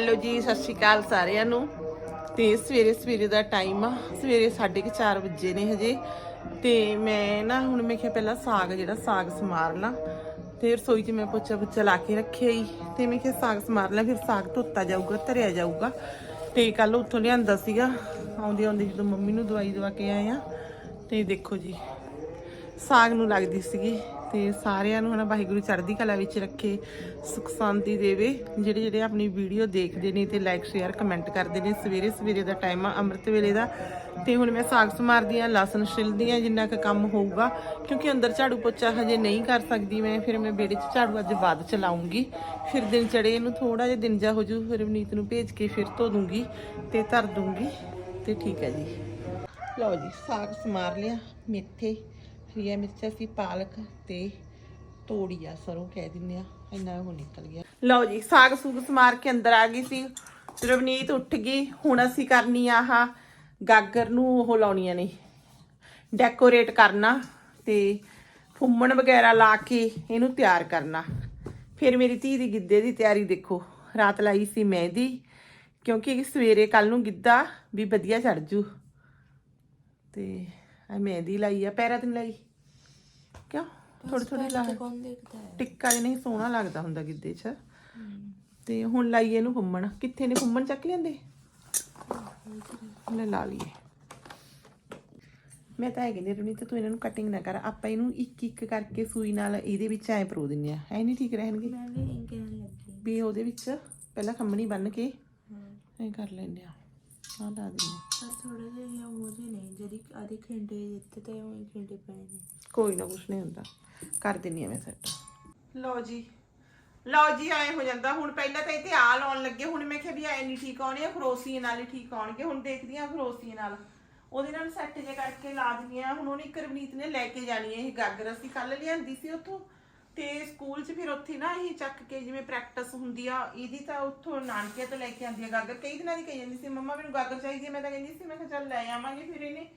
Hello ਜੀ, ਸਤਿ ਸ਼੍ਰੀ ਅਕਾਲ ਸਾਰਿਆਂ ਨੂੰ। ਤੇ ਸਵੇਰੇ ਸਵੇਰੇ ਦਾ ਟਾਈਮ ਆ। ਸਵੇਰੇ 4:30 ਵਜੇ ਨੇ ਹਜੇ। ਤੇ ਮੈਂ ਨਾ, ਹੁਣ ਮੈਂ ਕਿਹਾ ਪਹਿਲਾਂ ਸਾਗ, ਜਿਹੜਾ ਸਾਗ ਸਮਾਰ ਲਾਂ। ਤੇ ਰਸੋਈ 'ਚ ਮੈਂ ਪੁੱਛਾ ਪੁੱਚਾ ਲਾ ਕੇ ਰੱਖਿਆ ਹੀ ਤੇ ਮੈਂ ਕਿਹਾ ਸਾਗ ਸਮਾਰ ਲਾਂ, ਫਿਰ ਸਾਗ ਧੋਤਾ ਜਾਊਗਾ, ਧਰਿਆ ਜਾਊਗਾ। ਤੇ ਕੱਲ ਉੱਥੋਂ ਲਿਆਂਦਾ ਸੀਗਾ। ਆਉਂਦੇ ਆਉਂਦੇ ਜਦੋਂ ਮੰਮੀ ਨੂੰ ਦਵਾਈ ਦਵਾ ਕੇ ਆਏ ਆ। ਤੇ ਦੇਖੋ ਜੀ, ਸਾਗ ਨੂੰ ਲੱਗਦੀ ਸੀਗੀ। ਤੇ ਸਾਰਿਆਂ ਨੂੰ ਹਨਾ ਵਾਹਿਗੁਰੂ ਚੜ੍ਹਦੀ ਕਲਾ ਵਿੱਚ ਰੱਖੇ, ਸੁਖ ਸ਼ਾਂਤੀ ਦੇਵੇ। ਜਿਹੜੇ ਜਿਹੜੇ ਆਪਣੀ ਵੀਡੀਓ ਦੇਖਦੇ ਨੇ ਤੇ ਲਾਈਕ ਸ਼ੇਅਰ ਕਮੈਂਟ ਕਰਦੇ ਨੇ, ਸਵੇਰੇ ਸਵੇਰੇ ਦਾ ਟਾਈਮ ਆ, ਅੰਮ੍ਰਿਤ ਵੇਲੇ ਦਾ। ਤੇ ਹੁਣ ਮੈਂ ਸਾਗ ਸਮਾਰਦੀ ਆ ਲਸਣ ਛਿਲਦੀ ਆ ਜਿੰਨਾ ਕੁ ਕੰਮ ਹੋਊਗਾ, ਕਿਉਂਕਿ ਅੰਦਰ ਝਾੜੂ ਪੋਚਾ ਹਜੇ ਨਹੀਂ ਕਰ ਸਕਦੀ ਮੈਂ, ਫਿਰ ਮੈਂ ਬੇੜੇ 'ਚ ਝਾੜੂ ਅੱਜ ਬਾਅਦ ਚਲਾਉਂਗੀ। ਫਿਰ ਦਿਨ ਚੜੇ ਇਹਨੂੰ ਥੋੜਾ ਜਿਹਾ ਦਿਨ ਜਾ ਹੋ ਜੂ ਫਿਰ ਰਵਨੀਤ ਨੂੰ ਭੇਜ ਕੇ ਫਿਰ ਧੋ ਦੂੰਗੀ ਤੇ ਧਰ ਦੂੰਗੀ। ਤੇ ਠੀਕ ਹੈ ਜੀ। ਲਓ ਜੀ, ਸਾਗ ਸਮਾਰ ਲਿਆ, ਮੇਥੇ। ਹਰੀਆਂ ਮਿਰਚਾਂ ਸੀ ਪਾਲਕ ਤੇ ਤੋੜੀਆ ਸਰੋਂ ਕਹਿ ਦਿੰਦੇ ਆ, ਇੰਨਾ ਉਹ ਨਿਕਲ ਗਿਆ। ਲਓ ਜੀ, ਸਾਗ ਸੂਗ ਸਮਾਰ ਕੇ ਅੰਦਰ ਆ ਗਈ ਸੀ। ਰਵਨੀਤ ਉੱਠ ਗਈ, ਹੁਣ ਅਸੀਂ ਕਰਨੀ ਆ ਆਹ ਗਾਗਰ ਨੂੰ ਉਹ ਲਾਉਣੀਆਂ ਨੇ ਡੈਕੋਰੇਟ ਕਰਨਾ ਤੇ ਫੁੰਮਣ ਵਗੈਰਾ ਲਾ ਕੇ ਇਹਨੂੰ ਤਿਆਰ ਕਰਨਾ। ਫਿਰ ਮੇਰੀ ਧੀ ਦੀ ਗਿੱਧੇ ਦੀ ਤਿਆਰੀ ਦੇਖੋ, ਰਾਤ ਲਾਈ ਸੀ ਮਹਿੰਦੀ ਕਿਉਂਕਿ ਸਵੇਰੇ ਕੱਲ ਨੂੰ ਗਿੱਧਾ ਵੀ ਵਧੀਆ ਚੜ ਜੂ। ਤੇ ਆ ਮਹਿੰਦੀ ਲਾਈ ਆ ਪੈਰਾਂ ਤੇ ਲਾਈ? ਕਿਉਂ? ਥੋੜੀ ਥੋੜੀ ਲਾ ਕੌਣ ਦੇਖਦਾ ਹੈ। ਟਿੱਕਾ ਜਿਹਾ ਨਹੀਂ ਸੋਹਣਾ ਲੱਗਦਾ ਹੁੰਦਾ ਗਿੱਧੇ 'ਚ। ਤੇ ਹੁਣ ਲਾਈਏ ਇਹਨੂੰ ਫੁੰਮਣ ਕਿੱਥੇ ਨੇ ਫੁੰਮਣ ਚੱਕ ਲੈਂਦੇ ਲੈ ਲਾ ਲਈਏ। ਮੈਂ ਤਾਂ ਇਹ ਕਹਿੰਦੀ ਰੁਣੀ ਤੇ ਤੂੰ ਇਹਨਾਂ ਨੂੰ ਕਟਿੰਗ ਨਾ ਕਰ। ਆਪਾਂ ਇਹਨੂੰ ਇੱਕ ਇੱਕ ਕਰਕੇ ਸੂਈ ਨਾਲ ਇਹਦੇ ਵਿੱਚ ਐ ਪਰੋ ਦਿੰਨੇ ਆ ਐ ਨਹੀਂ ਠੀਕ ਰਹਿਣਗੇ? ਮੈਂ ਲੱਗੀ। ਵੀ ਉਹਦੇ ਵਿੱਚ ਪਹਿਲਾਂ ਖੰਮਣੀ ਬੰਨ ਕੇ ਐ ਕਰ ਲੈਂਦੇ ਆ ਆ ਲਾ ਦਿੰਦੇ ਆ। ਪਰ ਥੋੜਾ ਜਿਹਾ ਹੋ ਜੇ ਨਹੀਂ ਜਿਹੜੀ ਆਦੇ ਖਿੰਡੇ ਦਿੱਤੇ ਤੇ ਉਹ ਖਿੰਡੇ ਪਏ ਨੇ। ਕੋਈ ਨਾ ਕੁਛ ਨਹੀਂ ਹੁੰਦਾ। ਕਰ ਦਿੰਨੀ ਆ ਮੈਂ ਸੈੱਟ। ਲਓ ਜੀ। ਲਓ ਜੀ ਆਏ ਹੋ ਜਾਂਦਾ। ਹੁਣ ਪਹਿਲਾਂ ਤਾਂ ਇੱਥੇ ਆ ਲਾਉਣ ਲੱਗੇ। ਹੁਣ ਮੈਂ ਕਿਹਾ ਵੀ ਐ ਨਹੀਂ ਠੀਕ ਆਉਣੇ ਆ ਫਰੋਸੀ ਨਾਲ ਹੀ ਠੀਕ ਆਉਣਗੇ। ਹੁਣ ਦੇਖਦੀ ਆ ਫਰੋਸੀ ਨਾਲ। ਉਹਦੇ ਨਾਲ ਸੈੱਟ ਜੇ ਕਰਕੇ ਲਾ ਦਿੰਦੀ ਆ। ਹੁਣ ਉਹਨੇ ਕਰਵਨੀਤ ਨੇ ਲੈ ਕੇ ਜਾਣੀ ਹੈ ਇਹ ਗਾਗਰ। ਅਸੀਂ ਕੱਲ ਲਿਆਂਦੀ ਸੀ ਉੱਥੋਂ। ਤੇ ਸਕੂਲ 'ਚ ਫਿਰ ਉੱਥੇ ਨਾ ਇਹ ਚੱਕ ਕੇ ਜਿਵੇਂ ਪ੍ਰੈਕਟਿਸ ਹੁੰਦੀ ਆ, ਇਹਦੀ ਤਾਂ ਉੱਥੋਂ ਨਾਨਕੇ ਤੋਂ ਲੈ ਕੇ ਆਂਦੀ ਆ ਗਾਗਰ। ਕਈ ਦਿਨਾਂ ਦੀ ਕਹੀ ਜਾਂਦੀ ਸੀ, ਮੰਮਾ, ਮੈਨੂੰ ਗਾਗਰ ਚਾਹੀਦੀ ਹੈ। ਮੈਂ ਤਾਂ ਕਹਿੰਦੀ ਸੀ, ਮੈਂ ਕਿਹਾ, ਚੱਲ ਲੈ ਆਵਾਂਗੇ ਫਿਰ ਇਹਨੇ।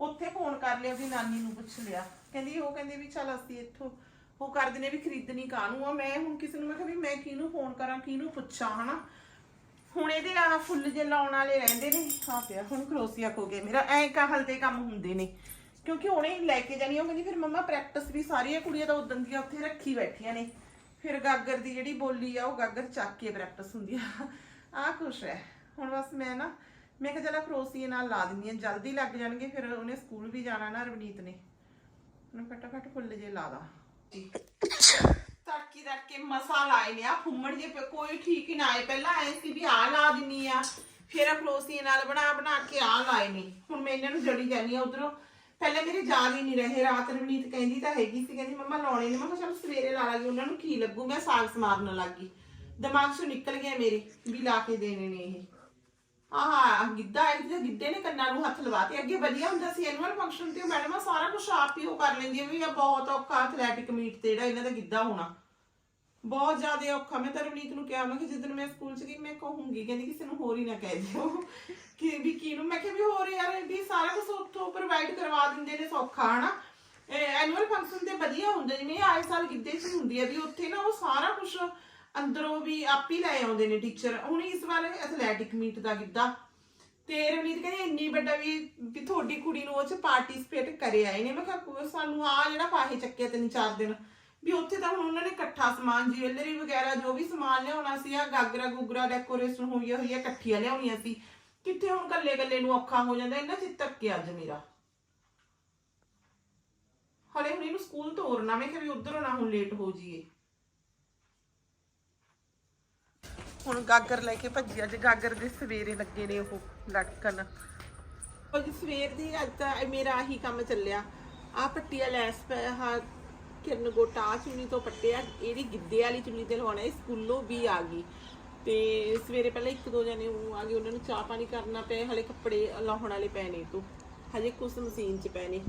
ਉੱਥੇ ਫੋਨ ਕਰ ਲਿਆ, ਉਹਦੀ ਨਾਨੀ ਨੂੰ ਪੁੱਛ ਲਿਆ। ਕਹਿੰਦੀ, ਉਹ ਕਹਿੰਦੇ ਵੀ ਚੱਲ ਅਸੀਂ ਇੱਥੋਂ, ਉਹ ਕਰਦੇ ਨੇ ਵੀ ਖਰੀਦਣੀ ਕਾਹਨੂੰ ਆ। ਮੈਂ ਹੁਣ ਕਿਸੇ ਨੂੰ, ਮੈਂ ਕਿਹਾ ਵੀ ਮੈਂ ਕਿਹਨੂੰ ਫੋਨ ਕਰਾਂ, ਕਿਹਨੂੰ ਪੁੱਛਾਂ, ਹਨਾ? ਹੁਣ ਇਹਦੇ ਆ ਫੁੱਲ ਜੇ ਲਾਉਣ ਵਾਲੇ ਰਹਿੰਦੇ ਨੇ। ਆ ਪਿਆ, ਹੁਣ ਕਰੋਸੀਆ ਖੋ ਗਏ। ਮੇਰਾ ਐ ਕਾਹਲ ਦੇ ਕੰਮ ਹੁੰਦੇ ਨੇ। ਕਿਉਂਕਿ ਉਹਨੇ ਹੀ ਲੈ ਕੇ ਜਾਣੀ ਆ, ਉਹ ਕਹਿੰਦੀ ਫਿਰ ਮੰਮਾ ਪ੍ਰੈਕਟਿਸ ਵੀ ਸਾਰੀਆਂ ਕੁੜੀਆਂ ਤਾਂ ਉਦੋਂ ਦੀਆਂ ਉੱਥੇ ਰੱਖੀ ਬੈਠੀਆਂ ਨੇ। ਫਿਰ ਗਾਗਰ ਦੀ ਜਿਹੜੀ ਬੋਲੀ ਆ ਉਹ ਗਾਗਰ ਚੱਕ ਕੇ ਪ੍ਰੈਕਟਿਸ ਹੁੰਦੀ ਆ। ਆ ਖੁਸ਼ ਹੈ ਹੁਣ ਬਸ ਮੈਂ ਨਾ ਮੈਂ ਕਿਹਾ ਚਲਾ ਕਰੋਸੀਏ ਨਾਲ ਲਾ ਦਿੰਦੀ ਆ ਜਲਦੀ ਲੱਗ ਜਾਣਗੇ ਫਿਰ ਉਹਨੇ ਸਕੂਲ ਵੀ ਜਾਣਾ ਨਾ ਰਵਨੀਤ ਨੇ। ਉਹਨੂੰ ਫਟਾਫਟ ਫੁੱਲ ਜੇ ਲਾ ਦਾ ਤੜਕੀ ਤੜਕੇ ਮਸਾ ਲਾਏ ਨੇ ਆ ਫੁੰਮਣ ਜੇ ਪ- ਕੋਈ ਠੀਕ ਹੀ ਨਾ ਆਏ। ਪਹਿਲਾਂ ਆਏ ਸੀ ਵੀ ਆ ਲਾ ਦਿੰਨੀ ਆ ਫਿਰ ਫਲੋਸੀਏ ਨਾਲ ਬਣਾ ਬਣਾ ਕੇ ਆ ਲਾਏ ਨੇ। ਹੁਣ ਮੈਂ ਇਹਨਾਂ ਨੂੰ ਜੜੀ ਜਾਨੀ ਆ ਉਧਰੋਂ। ਪਹਿਲੇ ਮੇਰੇ ਯਾਦ ਹੀ ਨਹੀਂ ਰਹੇ, ਰਾਤ ਰਵਨੀਤ ਕਹਿੰਦੀ ਤਾਂ ਹੈਗੀ ਸੀ, ਕਹਿੰਦੀ ਮੰਮਾ ਲਾਉਣੇ ਨੇ, ਮੈਂ ਕਿਹਾ ਚਲ ਸਵੇਰੇ ਲਾ ਲਾਂਗੀ, ਉਹਨਾਂ ਨੂੰ ਕੀ ਲੱਗੂ, ਮੈਂ ਸਾਗ ਸਮਾਰਨ ਲੱਗੀ ਦਿਮਾਗ ਚੋਂ ਨਿਕਲ ਗਿਆ ਮੇਰੇ ਵੀ ਲਾ ਕੇ ਦੇਣੇ ਨੇ ਇਹ। ਆਹ, ਗਿੱਧਾ ਇੱਕ ਜਿਹੜਾ ਗਿੱਧੇ ਨੇ ਕੰਨਾਂ ਨੂੰ ਹੱਥ ਲਵਾਤੇ ਅੱਗੇ ਵਧੀਆ ਹੁੰਦਾ ਸੀ ਐਨੂਅਲ ਫੰਕਸ਼ਨ ਤੇ ਮੈਡਮ ਸਾਰਾ ਕੁਝ ਆਪ ਹੀ ਉਹ ਕਰ ਲੈਂਦੀਆਂ ਵੀ ਇਹ ਬਹੁਤ ਔਖਾ ਐਥਲੈਟਿਕ ਮੀਟ ਤੇ ਜਿਹੜਾ ਇਹਨਾਂ ਦਾ ਗਿੱਧਾ ਹੋਣਾ। ਬਹੁਤ ਜ਼ਿਆਦਾ ਔਖਾ। ਮੈਂ ਤਾਂ ਰਵਨੀਤ ਨੂੰ ਕਿਹਾ, ਮੈਂ ਕਿ ਜਿੱਦਣ ਮੈਂ ਸਕੂਲ ਚ ਗਈ, ਮੈਂ ਕਹੂੰਗੀ, ਕਹਿੰਦੀ ਕਿਸੇ ਨੂੰ ਹੋਰ ਹੀ ਨਾ ਕਹਿ ਦਿਓ। ਕਿ ਵੀ ਕਿਹਨੂੰ? ਮੈਂ ਕਿਹਾ ਵੀ ਹੋਰ ਯਾਰ, ਵੀ ਸਾਰਾ ਕੁਝ ਉੱਥੋਂ ਪ੍ਰੋਵਾਈਡ ਕਰਵਾ ਦਿੰਦੇ ਨੇ ਸੌਖਾ, ਹਨਾ? ਐਨੂਅਲ ਫੰਕਸ਼ਨ ਤੇ ਵਧੀਆ ਹੁੰਦਾ ਜਿਵੇਂ ਆਏ ਸਾਲ ਗਿੱਧੇ ਚ ਹੁੰਦੀ ਹੈ ਵੀ ਉੱਥੇ ਨਾ ਉਹ ਸਾਰਾ ਕੁਝ ਅੰਦਰੋਂ ਵੀ ਆਪ ਹੀ ਲੈ ਆਉਂਦੇ ਨੇ ਟੀਚਰ ਹੁਣ ਇਸ ਵਾਰ ਐਥਲੈਟਿਕ ਮੀਟ ਦਾ ਗਿੱਧਾ। ਤੇ ਰਵਨੀਤ ਕਹਿੰਦੇ ਇੰਨੀ ਵੱਡਾ ਵੀ ਵੀ ਤੁਹਾਡੀ ਕੁੜੀ ਨੂੰ ਉਹ ਚ ਪਾਰਟਿਸਿਪੇਟ ਕਰੇ ਆਏ ਨੇ ਮੈਂ ਕਿਹਾ ਸਾਨੂੰ ਆ ਜਿਹੜਾ ਪਾਹੇ ਚੱਕਿਆ ਤਿੰਨ ਚਾਰ ਦਿਨ। ਵੀ ਉੱਥੇ ਤਾਂ ਹੁਣ ਉਹਨਾਂ ਨੇ ਇਕੱਠਾ ਸਮਾਨ ਜੁਐਲਰੀ ਵਗੈਰਾ ਜੋ ਵੀ ਸਮਾਨ ਲਿਆਉਣਾ ਸੀ ਆ ਗਾਗਰਾ ਗੁਗਰਾ ਡੈਕੋਰੇਸ਼ਨ ਹੋਈ ਹੋਈ ਆ ਇਕੱਠੀਆਂ ਲਿਆਉਣੀਆਂ ਸੀ। ਕਿੱਥੇ ਹੁਣ ਕੱਲੇ ਕੱਲੇ ਨੂੰ ਔਖਾ ਹੋ ਜਾਂਦਾ ਇਹਨਾਂ ਚ ਧੱਕੇ ਅੱਜ ਮੇਰਾ? ਹਲੇ ਹੁਣ ਇਹਨੂੰ ਸਕੂਲ ਤੋਰਨਾ ਮੈਂ ਕਿਹਾ ਵੀ ਉਧਰੋਂ ਨਾ ਹੁਣ ਲੇਟ ਹੋ ਜਾਈਏ। ਹੁਣ ਗਾਗਰ ਲੈ ਕੇ ਭੱਜੀ ਅੱਜ ਗਾਗਰ ਦੇ ਸਵੇਰੇ ਲੱਗੇ ਨੇ ਉਹ ਲਟਕਣ ਅੱਜ ਸਵੇਰ ਦੀ ਅੱਜ ਤਾਂ ਮੇਰਾ ਆਹੀ ਕੰਮ ਚੱਲਿਆ। ਆ ਪੱਟੀਆ ਲੈਸ ਪੈ ਆ ਕਿਰਨ ਗੋਟਾ ਚੁੰਨੀ ਤੋਂ ਪੱਟਿਆ, ਇਹਦੀ ਗਿੱਧੇ ਵਾਲੀ ਚੁੰਨੀ ਤੇ ਲਵਾਉਣਾ, ਇਹ ਸਕੂਲੋਂ ਵੀ ਆ ਗਈ। ਤੇ ਸਵੇਰੇ ਪਹਿਲਾਂ ਇੱਕ ਦੋ ਜਣੇ ਉਹ ਆ ਗਏ, ਉਹਨਾਂ ਨੂੰ ਚਾਹ ਪਾਣੀ ਕਰਨਾ ਪਿਆ, ਹਲੇ ਕੱਪੜੇ ਲਾਉਣ ਵਾਲੇ ਪਏ ਨੇ ਤੋਂ। ਹਜੇ ਕੁਛ ਮਸ਼ੀਨ 'ਚ ਪਏ ਨੇ।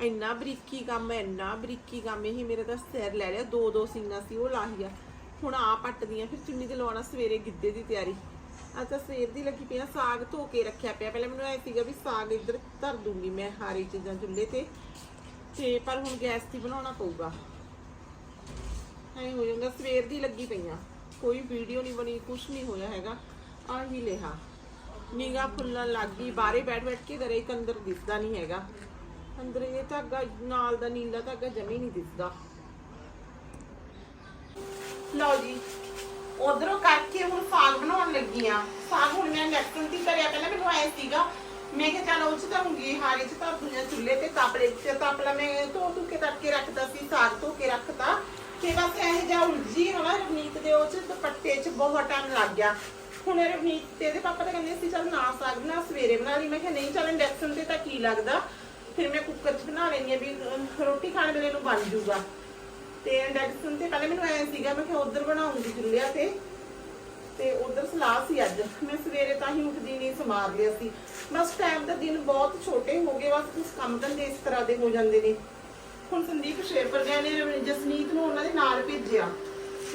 ਇੰਨਾ ਬਰੀਕੀ ਕੰਮ ਹੈ, ਇੰਨਾ ਬਰੀਕੀ ਕੰਮ ਇਹ ਮੇਰਾ ਤਾਂ ਸਿਰ ਲੈ ਲਿਆ, ਦੋ ਦੋ ਸੀਨਾ ਸੀ, ਉਹ ਲਾਹੀਆ ਹੁਣ ਆ ਪੱਟਦੀਆਂ, ਫਿਰ ਚੁੰਨੀ ਤੇ ਲਵਾਉਣਾ ਸਵੇਰੇ ਗਿੱਧੇ ਦੀ ਤਿਆਰੀ। ਅੱਜ ਤਾਂ ਸਵੇਰ ਦੀ ਲੱਗੀ ਪਿਆ ਸਾਗ ਧੋ ਕੇ ਰੱਖਿਆ ਪਿਆ। ਪਹਿਲਾਂ ਮੈਨੂੰ ਐ ਸੀਗਾ ਵੀ ਸਾਗ ਇੱਧਰ ਧਰ ਦੂੰਗੀ ਮੈਂ, ਹਾਰੀ ਚੀਜ਼ਾਂ ਚੁੱਲ੍ਹੇ ਤੇ। ਤੇ ਪਰ ਹੁਣ ਗੈਸ ਤੇ ਬਣਾਉਣਾ ਪਊਗਾ। ਐ ਹੋ ਜਾਂਦਾ, ਸਵੇਰ ਦੀ ਲੱਗੀ ਪਈਆਂ। ਕੋਈ ਵੀਡੀਓ ਨਹੀਂ ਬਣੀ ਕੁਝ ਨਹੀਂ ਹੋਇਆ ਹੈਗਾ। ਆ ਹੀ ਲਿਆ ਨਿਗਾ ਫੁੱਲਣ ਲੱਗ ਗਈ, ਬਾਹਰੇ ਬੈਠ ਬੈਠ ਕੇ ਘਰੇ ਇੱਕ ਅੰਦਰ ਦਿਸਦਾ ਨਹੀਂ ਹੈਗਾ। ਅੰਦਰ ਇਹ ਧਾਗਾ ਨਾਲ ਦਾ ਨੀਲਾ ਧਾਗਾ ਜਮੀ ਨਹੀਂ ਦਿਸਦਾ। ਲਓ ਜੀ, ਉਧਰੋਂ ਕਰਕੇ ਹੁਣ ਸਾਗ ਬਣਾਉਣ ਲੱਗੀ ਆ ਸਾਗ ਹੁਣ ਮੈਂ ਇੰਡਕਸ਼ਨ ਤੇ ਕਰਿਆ ਪਹਿਲਾਂ ਮੈਨੂੰ ਆਇਆ ਸੀਗਾ। ਮੈਂ ਕਿਹਾ ਚੱਲ ਉਹ ਚ ਧਰੂੰਗੀ ਹਾਰੇ ਚ ਧਰ ਦੂੰਗਾ ਚੁੱਲ੍ਹੇ ਤੇ ਤਾਪਲੇ ਚ ਤਾਪਲਾ ਮੈਂ ਧੋ ਧੂ ਕੇ ਤੱਕ ਰੱਖਦਾ ਸੀ, ਸਾਗ ਧੋ ਕੇ ਰੱਖਤਾ ਤੇ ਬਸ ਇਹ ਜਿਹਾ ਉਲਝੀ ਹਨਾ ਰਵਨੀਤ ਦੇ ਉਹ ਚ, ਦੁਪੱਟੇ ਚ ਬਹੁਤ ਟਾਈਮ ਲੱਗ ਗਿਆ। ਹੁਣ ਰਵਨੀਤ ਤੇ ਇਹਦੇ ਪਾਪਾ ਤਾਂ ਕਹਿੰਦੇ ਸੀ, ਚੱਲ ਨਾ ਸਾਗ ਬਣਾ, ਸਵੇਰੇ ਬਣਾ ਲਈ। ਮੈਂ ਕਿਹਾ ਨਹੀਂ, ਚੱਲ ਇੰਡਕਸ਼ਨ ਤੇ ਤਾਂ ਕੀ ਲੱਗਦਾ? ਫਿਰ ਮੈਂ ਕੁੱਕਰ 'ਚ ਬਣਾ ਲੈਣੀ ਆ ਵੀ ਰੋਟੀ ਖਾਣ ਵੇਲੇ ਨੂੰ ਬਣ ਜੂਗਾ। ਤੇ ਇੰਡਕਸ਼ਨ ਤੇ ਪਹਿਲੇ ਮੈਨੂੰ ਐ ਸੀਗਾ, ਮੈਂ ਕਿਹਾ ਉਧਰ ਬਣਾਉਂਗੀ ਚੁੱਲ੍ਹਿਆ ਤੇ। ਤੇ ਉਧਰ ਸਲਾਹ ਸੀ ਅੱਜ। ਮੈਂ ਸਵੇਰੇ ਤਾਂ ਹੀ ਉੱਠਦੀ ਨਹੀਂ ਸਮਾਰ ਲਿਆ ਸੀ। ਬਸ ਟਾਈਮ ਦਾ ਦਿਨ ਬਹੁਤ ਛੋਟੇ ਹੋ ਗਏ, ਬਸ ਕੁਝ ਕੰਮ ਧੰਦੇ ਇਸ ਤਰ੍ਹਾਂ ਦੇ ਹੋ ਜਾਂਦੇ ਨੇ। ਹੁਣ ਸੰਦੀਪ ਸ਼ੇਰਪੁਰ ਗਏ ਨੇ ਜਸਨੀਤ ਨੂੰ ਉਹਨਾਂ ਦੇ ਨਾਲ ਭੇਜਿਆ।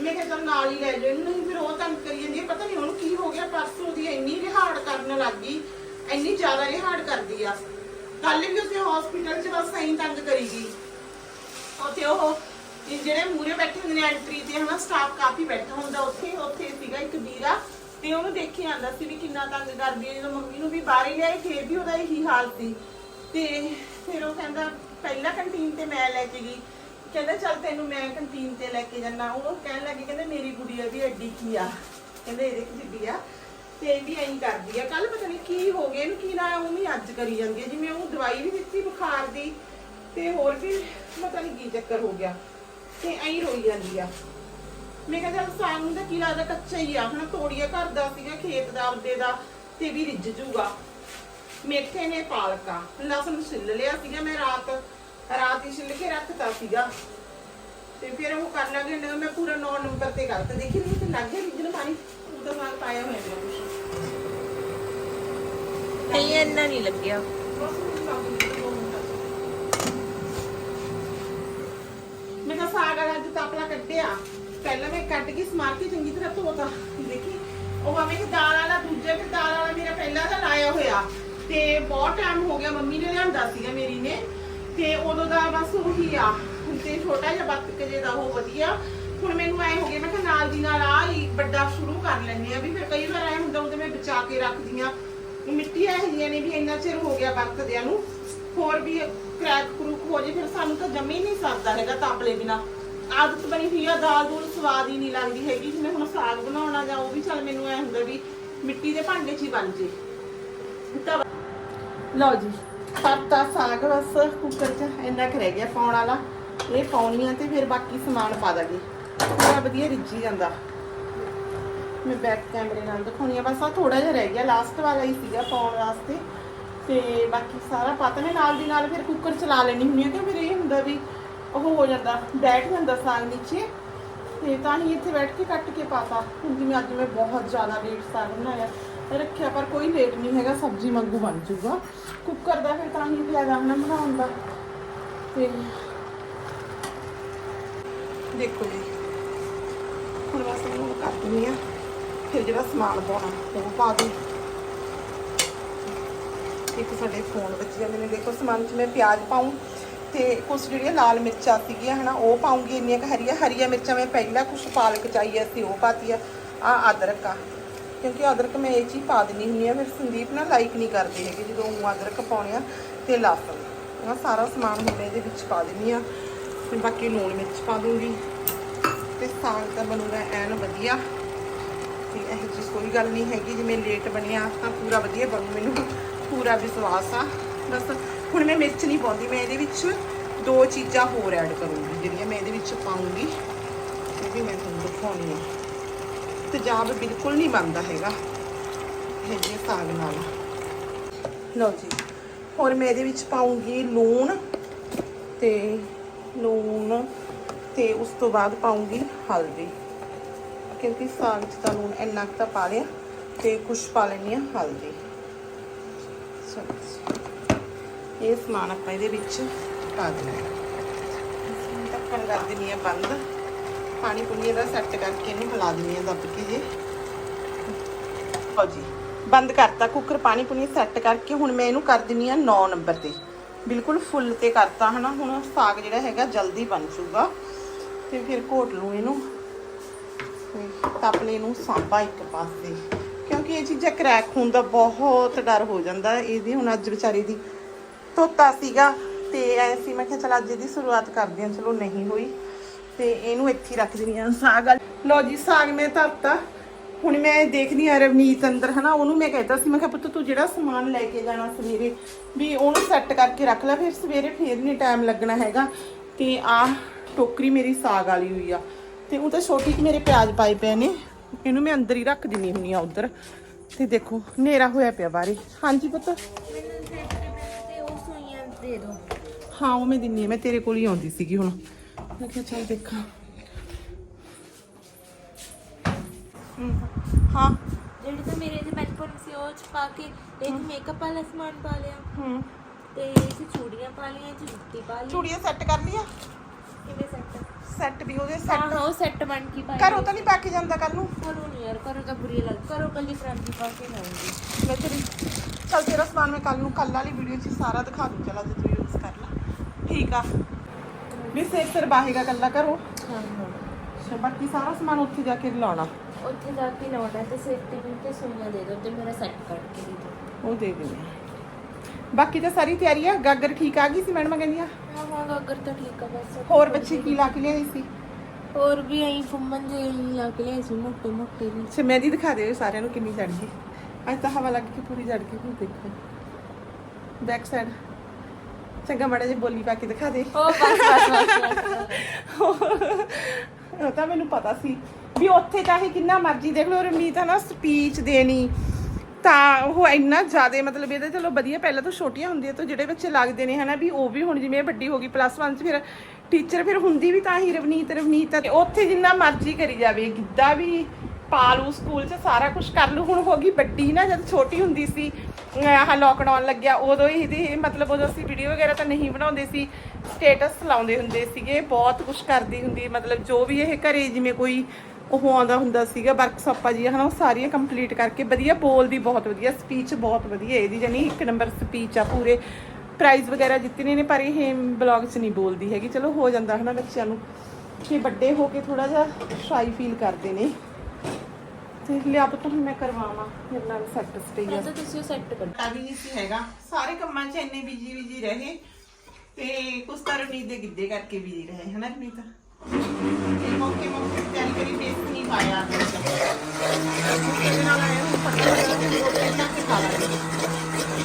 ਮੈਂ ਕਿਹਾ ਚੱਲ ਨਾਲ ਹੀ ਲੈ ਜਾਓ, ਇਹਨੂੰ ਨਹੀਂ ਫਿਰ ਉਹ ਤੰਗ ਕਰੀ ਜਾਂਦੀ ਹੈ ਪਤਾ ਨਹੀਂ ਉਹਨੂੰ ਕੀ ਹੋ ਗਿਆ, ਪਰਸੋਂ ਦੀ ਇੰਨੀ ਰਿਹਾੜ ਕਰਨ ਲੱਗ ਗਈ, ਇੰਨੀ ਜ਼ਿਆਦਾ ਰਿਹਾੜ ਕਰਦੀ ਆ। ਕੱਲ ਵੀ ਉਸੇ ਹਸਪੀਟਲ 'ਚ ਬਸ ਐਂ ਤੰਗ ਕਰੀ ਗਈ। ਉੱਥੇ ਉਹ ਇਹ ਜਿਹੜੇ ਮੂਰੇ ਬੈਠੇ ਹੁੰਦੇ ਨੇ ਐਂਟਰੀ ਤੇ, ਹਨਾ ਸਟਾਫ ਕਾਫੀ ਬੈਠਾ ਹੁੰਦਾ ਉੱਥੇ ਉੱਥੇ ਸੀਗਾ ਇੱਕ ਵੀਰਾ ਤੇ ਉਹਨੂੰ ਦੇਖੀ ਆਂਦਾ ਸੀ ਵੀ ਕਿੰਨਾ ਤੰਗ ਕਰਦੀ ਹੈ। ਜਦੋਂ ਮੰਮੀ ਨੂੰ ਵੀ ਬਾਹਰ ਹੀ ਲਿਆਏ, ਫੇਰ ਵੀ ਉਹਦਾ ਇਹੀ ਹਾਲ ਸੀ। ਤੇ ਫਿਰ ਉਹ ਕਹਿੰਦਾ, ਪਹਿਲਾਂ ਕੰਟੀਨ ਤੇ ਮੈਂ ਲੈ ਕੇ ਗਈ। ਕਹਿੰਦਾ, ਚੱਲ ਤੈਨੂੰ ਮੈਂ ਕੰਟੀਨ ਤੇ ਲੈ ਕੇ ਜਾਣਾ ਉਹ ਕਹਿਣ ਲੱਗੀ, ਕਹਿੰਦਾ, ਮੇਰੀ ਗੁੜੀਆ ਵੀ ਐਡੀ ਕੀ ਆ? ਕਹਿੰਦੇ, ਇਹਦੇ ਕੀ ਜਿੱਡੀ ਆ। ਤੇ ਇਹ ਵੀ ਐਂ ਕਰਦੀ ਆ। ਕੱਲ ਪਤਾ ਨਹੀਂ ਕੀ ਹੋ ਗਿਆ, ਇਹਨੂੰ ਕੀ ਨਾ ਉਹ ਵੀ ਅੱਜ ਕਰੀ ਜਾਂਦੀ ਆ। ਜਿਵੇਂ ਉਹ ਦਵਾਈ ਵੀ ਦਿੱਤੀ ਬੁਖਾਰ ਦੀ ਤੇ ਹੋਰ ਵੀ ਪਤਾ ਨਹੀਂ ਕੀ ਚੱਕਰ ਹੋ ਗਿਆ। ਤੇ ਐਂ ਰੋਈ ਜਾਂਦੀ ਆ। ਮੈਂ ਕਿਹਾ ਚੱਲ ਸਾਨੂੰ ਤਾਂ ਕੀ ਲੱਗਦਾ ਕੱਚਾ ਹੀ ਆ। ਹਨਾ ਤੋੜੀਆ ਘਰ ਦਾ ਸੀਗਾ ਖੇਤ ਦਾ ਆਪਦੇ ਦਾ ਤੇ ਵੀ ਰਿੱਝ ਜੂਗਾ। ਮੇਥੇ ਨੇ ਪਾਲਕਾ। ਲਸਣ ਛਿੱਲ ਲਿਆ ਸੀਗਾ ਮੈਂ ਰਾਤ। ਰਾਤ ਹੀ ਛਿੱਲ ਕੇ ਰੱਖਤਾ ਸੀਗਾ। ਤੇ ਫਿਰ ਉਹ ਕਰ ਲਾਂਗੇ ਨਾ ਮੈਂ ਪੂਰਾ 9 ਨੰਬਰ ਤੇ ਕਰਤਾ। ਦੇਖੀ ਨਹੀਂ ਤੇ ਲੱਗ ਗਿਆ ਰਿੱਝਣ ਪਾਣੀ ਉਹਦਾ ਨਾਲ ਪਾਇਆ ਹੋਇਆ ਮੇਰਾ ਕੁਛ। ਨਹੀਂ ਇੰਨਾ ਨਹੀਂ ਲੱਗਿਆ। ਬਸ ਮੈਨੂੰ ਲੱਗ ਗਿਆ ਦੋ ਮਿੰਟਾਂ 'ਚ। ਮੈਂ ਤਾਂ ਸਾਗ ਵਾਲਾ ਅੱਜ ਤਾਪਲਾ ਕੱਢਿਆ। ਪਹਿਲਾਂ ਮੈਂ ਕੱਢ ਕੇ ਸਮਾਰ ਕੇ ਚੰਗੀ ਤਰ੍ਹਾਂ ਧੋਤਾ ਦੇਖੀ, ਉਹ ਆਵੇਂ ਕਿ ਦਾਲ ਵਾਲਾ, ਦੂਜਾ ਫਿਰ ਦਾਲ ਵਾਲਾ ਮੇਰਾ ਪਹਿਲਾਂ ਦਾ ਲਾਇਆ ਹੋਇਆ। ਤੇ ਬਹੁਤ ਟਾਈਮ ਹੋ ਗਿਆ ਮੰਮੀ ਨੇ ਲਿਆਂਦਾ ਸੀਗਾ ਮੇਰੀ ਨੇ। ਤੇ ਉਦੋਂ ਦਾ ਬਸ ਉਹੀ ਆ। ਤੇ ਛੋਟਾ ਜਿਹਾ ਬੱਤਕ ਜੇ ਦਾ ਉਹ ਵਧੀਆ। ਹੁਣ ਮੈਨੂੰ ਐ ਹੋ ਗਿਆ, ਮੈਂ ਕਿਹਾ ਨਾਲ ਦੀ ਨਾਲ ਆ ਹੀ ਵੱਡਾ ਸ਼ੁਰੂ ਕਰ ਲੈਂਦੇ ਆ ਵੀ ਫਿਰ ਕਈ ਵਾਰ ਐ ਹੁੰਦਾ ਉਹਦੇ ਮੈਂ ਬਚਾ ਕੇ ਰੱਖਦੀ ਆ ਮਿੱਟੀ ਇਹੋ ਜਿਹੀਆਂ ਨੇ ਵੀ ਇੰਨਾ ਚਿਰ ਹੋ ਗਿਆ ਵਰਤਦਿਆਂ ਨੂੰ। ਹੋਰ ਵੀ ਕ੍ਰੈਕ ਕਰੂਕ ਹੋ ਜੇ, ਫਿਰ ਸਾਨੂੰ ਤਾਂ ਜੰਮੀ ਨਹੀਂ ਸਰਦਾ ਹੈਗਾ ਤਾਪਲੇ ਬਿਨਾ। ਆਦਤ ਬਣੀ ਹੋਈ ਆ, ਦਾਲ ਦੂਲ ਸਵਾਦ ਹੀ ਨਹੀਂ ਲੱਗਦੀ ਹੈਗੀ, ਜਿਵੇਂ ਹੁਣ ਸਾਗ ਬਣਾਉਣਾ ਜਾਂ ਉਹ ਵੀ ਚੱਲ ਮੈਨੂੰ ਐ ਹੁੰਦਾ ਵੀ ਮਿੱਟੀ ਦੇ ਭਾਂਡੇ 'ਚ ਹੀ ਬਣ ਜੇ। ਤਾਂ ਲਓ ਜੀ, ਪੱਤਾ ਸਾਗ ਬਸ ਕੁੱਕਰ 'ਚ ਇੰਨਾ ਕੁ ਰਹਿ ਗਿਆ ਪਾਉਣ ਵਾਲਾ। ਇਹ ਪਾਉਣੀ ਆ ਤੇ ਫਿਰ ਬਾਕੀ ਸਮਾਨ ਪਾ ਦਾਂਗੇ। ਬੜਾ ਵਧੀਆ ਰਿੱਝੀ ਜਾਂਦਾ। ਮੈਂ ਬੈਕ ਕੈਮਰੇ ਨਾਲ ਦਿਖਾਉਣੀ ਆ, ਬਸ ਆ ਥੋੜਾ ਜਿਹਾ ਰਹਿ ਗਿਆ ਲਾਸਟ ਵਾਲਾ ਹੀ ਸੀਗਾ ਪਾਉਣ ਵਾਸਤੇ। ਤੇ ਬਾਕੀ ਸਾਰਾ ਪਤਾ ਮੈਂ ਨਾਲ ਦੀ ਨਾਲ ਫਿਰ ਕੁੱਕਰ ਚਲਾ ਲੈਣੀ ਹੁੰਦੀ ਆ ਕਿ ਫਿਰ ਇਹ ਹੁੰਦਾ ਵੀ ਉਹ ਹੋ ਜਾਂਦਾ, ਬੈਠ ਜਾਂਦਾ ਸਾਗ ਨੀਚੇ ਤੇ ਤਾਂ ਹੀ ਇੱਥੇ ਬੈਠ ਕੇ ਕੱਟ ਕੇ ਪਾਤਾ। ਹੁਣ ਜਿਵੇਂ ਅੱਜ ਮੈਂ ਬਹੁਤ ਜ਼ਿਆਦਾ ਲੇਟ ਸਾਗ ਬਣਾਇਆ, ਰੱਖਿਆ ਪਰ ਕੋਈ ਲੇਟ ਨਹੀਂ ਹੈਗਾ, ਸਬਜ਼ੀ ਵਾਂਗੂ ਬਣ ਜੂਗਾ ਕੁੱਕਰ ਦਾ ਫਿਰ ਤਾਂ ਹੀ ਫਾਇਦਾ ਨਾ ਬਣਾਉਣ ਦਾ। ਤੇ ਦੇਖੋ ਜੀ, ਹੁਣ ਬਸ ਇਹਨੂੰ ਕਰ ਦਿੰਦੀ ਆ ਫਿਰ ਜਿਹੜਾ ਸਮਾਨ ਪਾਉਣਾ, ਉਹ ਪਾ ਦੂੰ ਇੱਕ ਸਾਡੇ ਫੋਨ ਵਿੱਚ ਜਾਂਦੇ ਨੇ। ਦੇਖੋ ਸਮਾਨ 'ਚ ਮੈਂ ਪਿਆਜ਼ ਪਾਉਂ ਤੇ ਕੁਝ ਜਿਹੜੀਆਂ ਲਾਲ ਮਿਰਚਾਂ ਸੀਗੀਆਂ, ਹਨਾ, ਉਹ ਪਾਉਂਗੀ ਇੰਨੀਆਂ ਕੁ ਹਰੀਆਂ ਹਰੀਆਂ ਮਿਰਚਾਂ ਮੈਂ ਪਹਿਲਾਂ ਕੁਝ ਪਾਲਕ ਚਾਹੀਏ ਸੀ ਉਹ ਪਾਤੀ ਆ। ਆ ਅਦਰਕ ਆ। ਕਿਉਂਕਿ ਅਦਰਕ ਮੈਂ ਇਹ ਚੀਜ਼ ਪਾ ਦਿੰਦੀ ਹੁੰਦੀ ਆ। ਫਿਰ ਸੰਦੀਪ ਨਾ ਲਾਈਕ ਨਹੀਂ ਕਰਦੇ ਹੈਗੇ, ਜਦੋਂ ਉਹ ਅਦਰਕ ਪਾਉਣੇ ਆ ਤੇ ਲਸਣ। ਆ ਸਾਰਾ ਸਮਾਨ ਹੁਣ ਇਹਦੇ ਵਿੱਚ ਪਾ ਦਿੰਦੀ ਆ ਤੇ ਬਾਕੀ ਲੂਣ ਮਿਰਚ ਪਾ ਦੂੰਗੀ। ਤੇ ਸਾਗ ਤਾਂ ਬਣੂਗਾ ਐਨ ਵਧੀਆ। ਤੇ ਇਹ ਚੀਜ਼ ਕੋਈ ਗੱਲ ਨਹੀਂ ਹੈਗੀ। ਜਿਵੇਂ ਲੇਟ ਬਣਿਆ ਤਾਂ ਪੂਰਾ ਵਧੀਆ ਬਣੂ ਮੈਨੂੰ। ਪੂਰਾ ਵਿਸ਼ਵਾਸ ਆ। ਬਸ ਹੁਣ ਮੈਂ ਮਿਰਚ ਨਹੀਂ ਪਾਉਂਦੀ, ਮੈਂ ਇਹਦੇ ਵਿੱਚ ਦੋ ਚੀਜ਼ਾਂ ਹੋਰ ਐਡ ਕਰੂੰਗੀ, ਜਿਹੜੀਆਂ ਮੈਂ ਇਹਦੇ ਵਿੱਚ ਪਾਉਂਗੀ, ਇਹ ਵੀ ਮੈਂ ਤੁਹਾਨੂੰ ਦਿਖਾਉਣੀ ਆ। ਤੇਜ਼ਾਬ ਬਿਲਕੁਲ ਨਹੀਂ ਬਣਦਾ ਹੈਗਾ, ਇਹ ਜੇ ਸਾਗ ਨਾਲ। ਲਓ ਜੀ ਹੁਣ ਮੈਂ ਇਹਦੇ ਵਿੱਚ ਪਾਉਂਗੀ ਲੂਣ ਤੇ ਲੂਣ ਤੇ ਉਸ ਤੋਂ ਬਾਅਦ ਪਾਉਂਗੀ ਹਲਦੀ, ਕਿਉਂਕਿ ਸਾਗ 'ਚ ਤਾਂ ਲੂਣ ਇੰਨਾ ਕੁ ਤਾਂ ਪਾ ਲਿਆ ਤੇ ਕੁਛ ਪਾ ਲੈਣੀ ਆ ਹਲਦੀ ਚਲੋ ਜੀ। ਇਹ ਸਮਾਨ ਆਪਾਂ ਇਹਦੇ ਵਿੱਚ ਪਾ ਦੇਣਾ ਹੈ। ਢੱਕਣ ਕਰ ਦਿੰਨੀ ਆ ਬੰਦ। ਪਾਣੀ ਪੁਣੀ ਇਹਦਾ ਸੈੱਟ ਕਰਕੇ ਇਹਨੂੰ ਹਿਲਾ ਦਿੰਨੀ ਆ ਦੱਬ ਕੇ ਜੇ। ਲਓ ਜੀ, ਬੰਦ ਕਰਤਾ। ਕੁੱਕਰ ਪਾਣੀ ਪੁਣੀ ਸੈੱਟ ਕਰਕੇ ਹੁਣ ਮੈਂ ਇਹਨੂੰ ਕਰ ਦਿੰਨੀ ਆ 9 ਨੰਬਰ ਤੇ। ਬਿਲਕੁਲ ਫੁੱਲ ਤੇ ਕਰਤਾ ਹਨਾ। ਹੁਣ ਸਾਗ ਜਿਹੜਾ ਹੈਗਾ ਜਲਦੀ ਬਣ ਜੂਗਾ ਤੇ ਫਿਰ ਘੋਟ ਲੂੰ ਇਹਨੂੰ। ਤੇ ਤਪਲੇ ਨੂੰ ਸਾਂਭਾ ਇੱਕ ਪਾਸੇ। ਕਿਉਂਕਿ ਇਹ ਚੀਜ਼ਾਂ ਕਰੈਕ ਹੋਣ ਦਾ ਬਹੁਤ ਡਰ ਹੋ ਜਾਂਦਾ। ਇਹਦੀ ਹੁਣ ਅੱਜ ਵਿਚਾਰੀ ਦੀ ਧੋਤਾ ਸੀਗਾ ਤੇ ਐਸੀ ਮੈਂ ਕਿਹਾ ਚਲ ਅੱਜ ਇਹਦੀ ਸ਼ੁਰੂਆਤ ਕਰਦੇ ਹਾਂ। ਚਲੋ ਨਹੀਂ ਹੋਈ ਤੇ ਇਹਨੂੰ ਇੱਥੇ ਰੱਖ ਦਿੰਦੀ ਹਾਂ। ਸਾਗ ਵਾਲੀ। ਲਓ ਜੀ, ਸਾਗ ਮੈਂ ਧਰਤਾ। ਹੁਣ ਮੈਂ ਦੇਖਦੀ ਆ ਰਵਨੀਤ ਅੰਦਰ, ਹਨਾ, ਉਹਨੂੰ ਮੈਂ ਕਹਿਤਾ ਸੀ, ਮੈਂ ਕਿਹਾ ਪੁੱਤ ਤੂੰ ਜਿਹੜਾ ਸਮਾਨ ਲੈ ਕੇ ਜਾਣਾ ਸਵੇਰੇ, ਵੀ ਉਹਨੂੰ ਸੈੱਟ ਕਰਕੇ ਰੱਖ ਲੈ, ਫਿਰ ਸਵੇਰੇ ਫੇਰ ਨਹੀਂ ਟਾਈਮ ਲੱਗਣਾ ਹੈਗਾ। ਤੇ ਆਹ ਟੋਕਰੀ ਮੇਰੀ ਸਾਗ ਵਾਲੀ ਹੋਈ ਆ। ਤੇ ਉਹ ਤਾਂ ਛੋਟੀ ਜਿਹੀ ਮੇਰੇ ਪਿਆਜ਼ ਪਾਏ ਪਏ ਨੇ, ਇਹਨੂੰ ਮੈਂ ਅੰਦਰ ਹੀ ਰੱਖ ਦਿੰਨੀ ਹੁੰਨੀ ਆ ਉਧਰ। ਤੇ ਦੇਖੋ, ਹਨੇਰਾ ਹੋਇਆ ਪਿਆ ਬਾਰੇ ਹਾਂਜੀ ਪੁੱਤ। ਦੇ ਹਾਂ ਉਹ ਮੈਂ ਦਿੰਨੀ ਆ। ਮੈਂ ਤੇਰੇ ਕੋਲ ਹੀ ਆਉਂਦੀ ਸੀਗੀ ਹੁਣ। ਮੈਂ ਕਿਹਾ ਚੱਲ ਦੇਖਾਂ। ਹਮ, ਹਾਂ। ਜਿਹੜੀ ਤਾਂ ਮੇਰੇ ਦੇ ਮੈਲਪੁਰ ਸੀ ਉਹ ਚ ਪਾ ਕੇ ਇਹ ਮੇਕਅਪ ਵਾਲਾ ਸਮਾਨ ਪਾ ਲਿਆ। ਹੂੰ। ਤੇ ਇਹ ਚ ਚੂੜੀਆਂ ਪਾ ਲਈਆਂ ਇਹ ਚ ਜੁੱਤੀ ਪਾ ਲਈ। ਚੂੜੀਆਂ ਸੈੱਟ ਕਰ ਲਿਆ ਕਿਵੇਂ ਸੈੱਟ ਸੈੱਟ ਵੀ ਉਹਦੇ ਹਾਂ ਸੈੱਟ ਹਾਂ ਉਹ ਸੈੱਟ ਬਣ ਕੇ ਪਾਈ ਘਰੋਂ ਤਾਂ ਨਹੀਂ ਪਾ ਕੇ ਜਾਂਦਾ ਕੱਲ ਨੂੰ? ਕਰੋ ਨਹੀਂ ਯਾਰ ਕਰੋ ਤਾਂ ਬੁਰੀ ਲੱਗ ਕਰੋ ਕੱਲੀ ਫਰਾਂਜੀ ਪਾ ਕੇ ਲਾਉਂਗੀ ਮੈਂ ਤੇਰੀ ਚੱਲ ਤੇਰਾ ਸਮਾਨ ਮੈਂ ਕੱਲ ਨੂੰ ਕੱਲ ਵਾਲੀ ਵੀਡੀਓ 'ਚ ਸਾਰਾ ਦਿਖਾ ਦੂੰ। ਚਲ ਅੱਜ ਤੂੰ ਯੂਜ਼ ਕਰ ਲੈ। ਠੀਕ ਆ। ਵੀ ਸਿਰ ਸਿਰ ਬਾਹੇਗਾ ਕੱਲਾ ਕਰੋ। ਹਾਂ ਹਾਂ ਅੱਛਾ ਬਾਕੀ ਸਾਰਾ ਸਮਾਨ ਉੱਥੇ ਜਾ ਕੇ ਲਾਉਣਾ। ਉੱਥੇ ਜਾ ਕੇ ਲਾਉਣਾ ਤੇ ਸੇਫਟੀ ਪਿੰਨ ਤੇ ਸੂਈਆਂ ਦੇ ਦਿਓ ਤੇ ਮੇਰਾ ਸੈੱਟ ਕੱਟ ਕੇ ਦੇ। ਦਿਓ ਉਹ ਦੇ ਦਿੰਦੇ ਬਾਕੀ ਤਾਂ ਸਾਰੀ ਤਿਆਰੀ ਆ। ਗਾਗਰ ਠੀਕ ਆ ਗਈ ਸੀ ਮੈਡਮ ਕਹਿੰਦੀਆਂ? ਹਾਂ ਹਾਂ ਗਾਗਰ ਤਾਂ ਠੀਕ ਆ ਬਸ। ਹੋਰ ਬੱਚੇ ਕੀ ਲਾ ਕੇ ਲਿਆਈ ਸੀ? ਹੋਰ ਵੀ ਐਂ ਫੁੰਮਨ ਜੇ ਲਾ ਕੇ ਲਿਆਏ ਸੀ ਮੋਟੇ ਮੋਟੇ ਵੀ। ਅੱਛਾ ਮਹਿੰਦੀ ਦਿਖਾ ਦਿਓ ਸਾਰਿਆਂ ਨੂੰ ਕਿੰਨੀ ਚੜ ਗਈ। ਅੱਜ ਤਾਂ ਹਵਾ ਲੱਗ ਕੇ ਪੂਰੀ ਚੜ ਗਈ ਹੁਣ ਦੇਖੋ। ਬੈਕ ਸਾਈਡ ਚੰਗਾ ਮੜਾ ਜੀ ਬੋਲੀ ਪਾ ਕੇ ਦਿਖਾ ਦੇ। ਉਹ ਬਸ ਬਸ ਬਸ ਉਹ ਤਾਂ ਮੈਨੂੰ ਪਤਾ ਸੀ ਵੀ ਉੱਥੇ ਚਾਹੇ ਕਿੰਨਾ ਮਰਜ਼ੀ ਦੇਖ ਲਓ ਰਮਨੀਤ ਹੈ ਨਾ ਸਪੀਚ ਦੇਣੀ। ਤਾਂ ਉਹ ਇੰਨਾ ਜ਼ਿਆਦਾ ਮਤਲਬ ਇਹਦਾ ਚਲੋ ਵਧੀਆ ਪਹਿਲਾਂ ਤਾਂ ਛੋਟੀਆਂ ਹੁੰਦੀਆਂ ਤਾਂ ਜਿਹੜੇ ਬੱਚੇ ਲੱਗਦੇ ਨੇ ਹਨਾ ਵੀ ਉਹ ਵੀ ਹੁਣ ਜਿਵੇਂ ਵੱਡੀ ਹੋ ਗਈ ਪਲੱਸ 1 ਚ ਫਿਰ ਟੀਚਰ ਫਿਰ ਹੁੰਦੀ ਵੀ ਤਾਂ ਹੀ ਰਵਨੀਤ ਰਵਨੀਤ। ਉੱਥੇ ਜਿੰਨਾ ਮਰਜ਼ੀ ਕਰੀ ਜਾਵੇ ਗਿੱਧਾ ਵੀ ਪਾਲੂ ਸਕੂਲ 'ਚ ਸਾਰਾ ਕੁਝ ਕਰ ਲੂ। ਹੁਣ ਹੋ ਗਈ ਵੱਡੀ ਨਾ, ਜਦ ਛੋਟੀ ਹੁੰਦੀ ਸੀ ਆਹ ਲੋਕਡਾਊਨ ਲੱਗਿਆ, ਉਦੋਂ ਹੀ ਇਹਦੀ ਮਤਲਬ ਉਦੋਂ ਅਸੀਂ ਵੀਡੀਓ ਵਗੈਰਾ ਤਾਂ ਨਹੀਂ ਬਣਾਉਂਦੇ ਸੀ। ਸਟੇਟਸ ਲਾਉਂਦੇ ਹੁੰਦੇ ਸੀਗੇ, ਬਹੁਤ ਕੁਝ ਕਰਦੀ ਹੁੰਦੀ, ਮਤਲਬ ਜੋ ਵੀ ਇਹ ਘਰੇ ਜਿਵੇਂ ਕੋਈ ਉਹ ਆਉਂਦਾ ਹੁੰਦਾ ਸੀਗਾ ਵਰਕਸ਼ਾਪਾਂ ਜੀ ਹਨਾ, ਉਹ ਸਾਰੀਆਂ ਕੰਪਲੀਟ ਕਰਕੇ ਵਧੀਆ ਬੋਲਦੀ ਬਹੁਤ ਵਧੀਆ ਸਪੀਚ ਬਹੁਤ ਵਧੀਆ ਇਹਦੀ ਜਾਨੀ ਇੱਕ ਨੰਬਰ ਸਪੀਚ ਆ ਪੂਰੇ। ਪ੍ਰਾਈਜ਼ ਵਗੈਰਾ ਜਿੱਤਨੇ ਨੇ, ਪਰ ਇਹ ਬਲੌਗ 'ਚ ਨਹੀਂ ਬੋਲਦੀ ਹੈਗੀ। ਚਲੋ ਹੋ ਜਾਂਦਾ, ਹਨਾ, ਬੱਚਿਆਂ ਨੂੰ। ਕਿ ਵੱਡੇ ਹੋ ਕੇ ਥੋੜਾ ਜਿਹਾ ਸ਼ਾਈ ਫੀਲ ਕਰਦੇ ਨੇ। ਤੇ ਲਿਆ ਪੁੱਤ ਹੁਣ ਮੈਂ ਕਰਵਾਵਾਂ ਮੇਰੇ ਨਾਲ ਸੈੱਟ ਸਟੇਜ ਤਾਂ ਤੁਸੀਂ ਉਹ ਸੈੱਟ ਕਰ। ਪਤਾ ਵੀ ਨਹੀਂ ਸੀ ਹੈਗਾ। ਸਾਰੇ ਕੰਮਾਂ 'ਚ ਇੰਨੇ ਬਿਜ਼ੀ ਬਿਜ਼ੀ ਰਹੇ ਤੇ ਕੁਛ ਤਾਂ ਰਵਨੀਤ ਦੇ ਗਿੱਧੇ ਕਰਕੇ ਬਿਜ਼ੀ ਰਹੇ ਹਨਾ ਰਵਨੀਤ ਤੇ ਮੌਕੇ ਮੌਕੇ ਤੇ ਤਿਆਰੀ ਕਰੀ ਬੇਸ ਨਹੀਂ ਪਾਇਆ। ਅੱਜ ਇਹਦੇ ਨਾਲ ਹੁਣ ਰੋਟੀ ਬਣਾ ਕੇ ਖਾ ਲਾਂਗੇ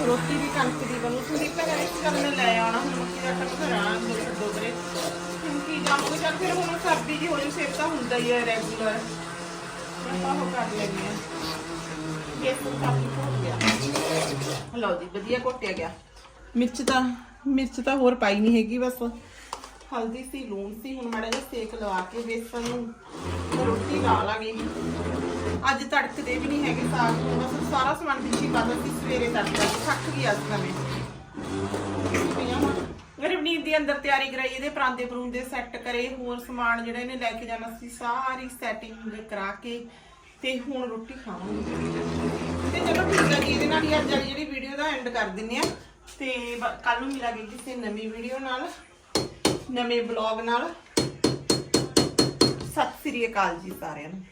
ਰੋਟੀ ਵੀ ਕਣਕ ਦੀ ਬਣੂ ਤੁਸੀਂ ਤਾਂ ਲੈ ਆਉਣਾ ਹੁਣ ਮੱਕੀ ਦਾ ਟੱਕ ਘਰਾਂ ਛੱਡੋ ਕਰੇ ਕਿਉਂਕਿ ਜਾਮੂ ਚੱਲ ਫਿਰ ਹੁਣ ਸਰਦੀ ਜੀ ਹੋ ਜੂ ਸਿਰ ਤਾਂ ਹੁੰਦਾ ਹੀ ਹੈ ਰੈਗੂਲਰ ਆਪਾਂ ਉਹ ਕਰ ਲੈਂਦੇ ਆ ਬੇਸਨ ਕਾਫੀ ਹੋ ਗਿਆ ਲਓ ਜੀ ਵਧੀਆ ਘੋਟਿਆ ਗਿਆ। ਮਿਰਚ ਤਾਂ ਮਿਰਚ ਤਾਂ ਹੋਰ ਪਾਈ ਨਹੀਂ ਹੈਗੀ ਬਸ। ਹਲਦੀ ਸੀ ਲੂਣ ਸੀ ਹੁਣ ਮਾੜਾ ਜਿਹਾ ਸੇਕ ਲਵਾ ਕੇ ਬੇਸਨ ਨੂੰ ਰੋਟੀ ਲਾ ਲਾਂਗੇ। ਅੱਜ ਤੜਕਦੇ ਵੀ ਨਹੀਂ ਹੈਗੇ ਸਾਗ ਬਸ ਸਾਰਾ ਸਮਾਨ ਵਿੱਚ ਹੀ ਪਾਦਾ ਸੀ ਸਵੇਰੇ ਤੜਕਾ ਥੱਕ ਗਈ ਅੱਜ ਤਾਂ ਮੈਂ। ਰਵਨੀਤ ਦੀ ਅੰਦਰ ਤਿਆਰੀ ਕਰਾਈ, ਇਹਦੇ ਪਰਾਂਦੇ ਪਰੂੰਦੇ ਸੈੱਟ ਕਰੇ, ਹੋਰ ਸਮਾਨ ਜਿਹੜਾ ਇਹਨੇ ਲੈ ਕੇ ਜਾਣਾ ਸੀ, ਸਾਰੀ ਸੈਟਿੰਗ ਕਰਾ ਕੇ ਤੇ ਹੁਣ ਰੋਟੀ ਖਾਵਾਂਗੇ। ਤੇ ਚਲੋ ਠੀਕ ਹੈ ਜੀ, ਇਹਦੇ ਨਾਲ ਹੀ ਅੱਜ ਵਾਲੀ ਜਿਹੜੀ ਵੀਡੀਓ ਦਾ ਐਂਡ ਕਰ ਦਿੰਨੇ ਆ। ਤੇ ਕੱਲ ਨੂੰ ਮਿਲਾਂਗੇ ਕਿਸੇ ਨਵੀਂ ਵੀਡੀਓ ਨਾਲ, ਨਵੇਂ ਬਲੌਗ ਨਾਲ। ਸਤਿ ਸ੍ਰੀ ਅਕਾਲ ਜੀ ਸਾਰਿਆਂ ਨੂੰ।